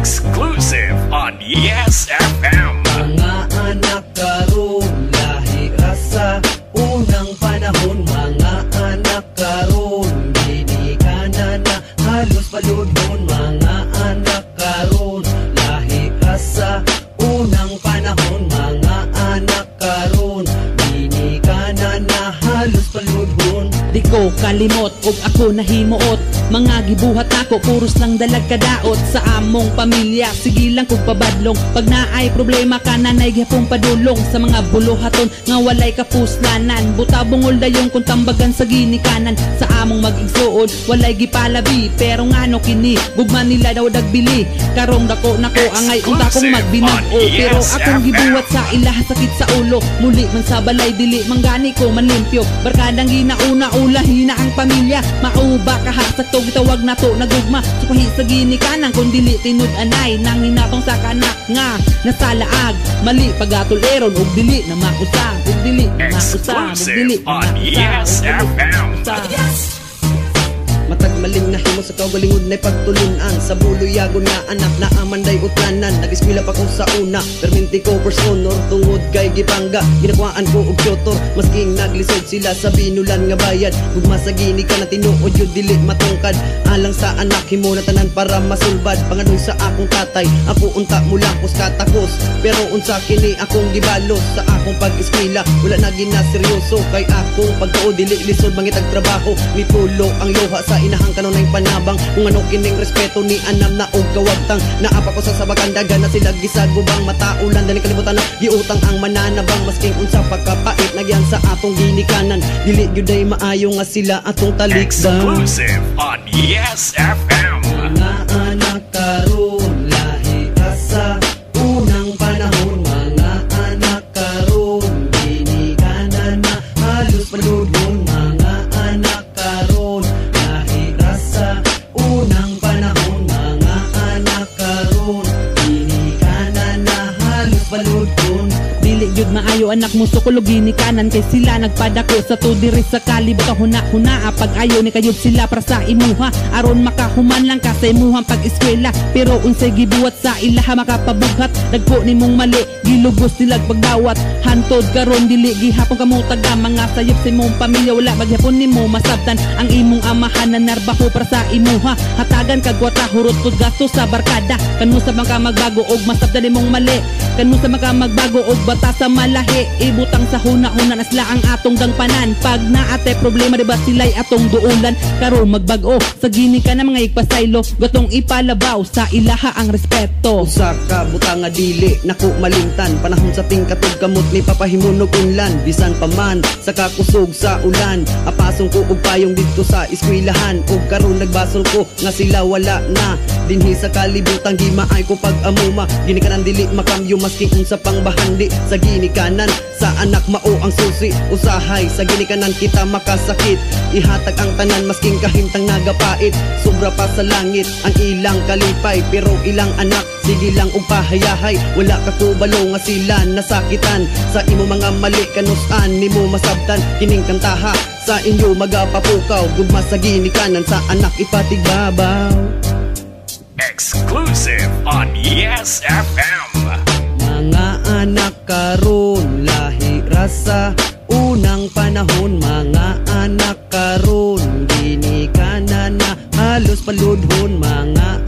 exclusive on Yes FM. Kalimot ug ako nahimuot. Mga gibuhat nako puros lang dalag kadaot. Sa among pamilya sige lang kog pabadlong. Pag naay problema ka nanay gyapong padulong. Sa mga buluhaton nga walay kapuslanan. Buta bungol dayon kung tambagan sa ginikanan. Sa among mag-igsuod walay gipalabi. Pero ngano kini gugma nila daw dagbili. Karong dako nako angay unta kong magbinag-o. Pero akong gibuhat sa ilaha sakit sa ulo. Muli man sa balay dili manggani ko manlimpyo Barkadang ginauna ulahi na ang pamilya. Mauba ka ha sa tog tawag na to nagugma. Supahi sa ginikanan kung dili tinud anay. Nang hinatong sa kanak nga nasalaag Mali pagatuleron ug dili na mausang ug dili na mausang ug dili na FM. Matag maling na himo sa kaugalingod na pagtulunan. Sa buloyagon nga anak na amanday utlanan Nag-eskwela pa ko sa una Perminti ko first honor. Tungod kay Gipanga Ginakwaan ko og tutor Masking naglisod sila sa binulan nga bayad. Ug masagini ka na tinuod yun dili matungkad. Alang sa anak himo na tanan para masulbad. Pangadoy sa akong tatay Ako unta mula kus katakos. Pero unsa kini akong gibalos Sa akong pag-eskwela. Wala na gina seryoso Kay akong pagtuo dili lisod mangitag trabaho. Mitulo ang luha sa inahang kanunay panabang Kung ano kining respeto ni anam na og kawagtang. Naapa ko sa sabagandaga na sila gisagubang Mataulan dali kalibutan na giutang ang mananabang. Masking unsa pagkapait nagyan sa atong ginikanan. Dili gyuday maayo nga sila atong talikdan Exclusive on Yes FM. Gyud maayo anak mo sukulog ni kanan kay sila nagpadako sa to sa kalib ka huna huna pag ayo ni kayud sila para sa imuha. Aron makahuman lang ka sa imuhang pag-eskwela. Pero unsay gibuhat sa ilaha makapabughat. Dagko nimong mali gilugos nilag pagdawat. Hantod karon dili gihapon kamo taga. Mga sayop sa imong pamilya wala maghapon nimo masabtan. Ang imong amahan na narbaho para sa imuha. Hatagan kag kwata hurot pud gasto sa barkada. Kanmo sa mga magbago og masabtan nimong mali kanmo sa mga magbago og bata sa malahi. Ibutang sa huna-huna na sila ang atong gangpanan pag naate problema diba? Sila'y atong duulan. Karon magbag-o. Sa gini ka na mga igpasaylo gatong ipalabaw sa ilaha ang respeto. Usa ka butang nga dili naku malimtan Panahon sa tingkatog kamot ni papahimunog unlan. Bisan pa man sa kakusog sa ulan. Apasong ko og payong dito sa eskwelahan. Ug karon nagbasol ko nga sila wala na. Dinhi sa kalibutan gimaay ko pag amuma Ginikanan dili makamyo maski unsa pang bahandi Sa ginikanan. Sa anak mao ang susi Usahay sa ginikanan. Kita makasakit Ihatag ang tanan. Masking kahimtang nagapait Sobra pa sa langit. Ang ilang kalipay Pero ilang anak. Sige lang og pahayahay Wala ka kubalo nga sila nasakitan. Sa imo mga mali kanusan nimo masabtan. Kining kantaha sa inyo magapapukaw. Gugma sa ginikanan sa anak ipatigbabaw Exclusive on Yes FM. Paludhon mga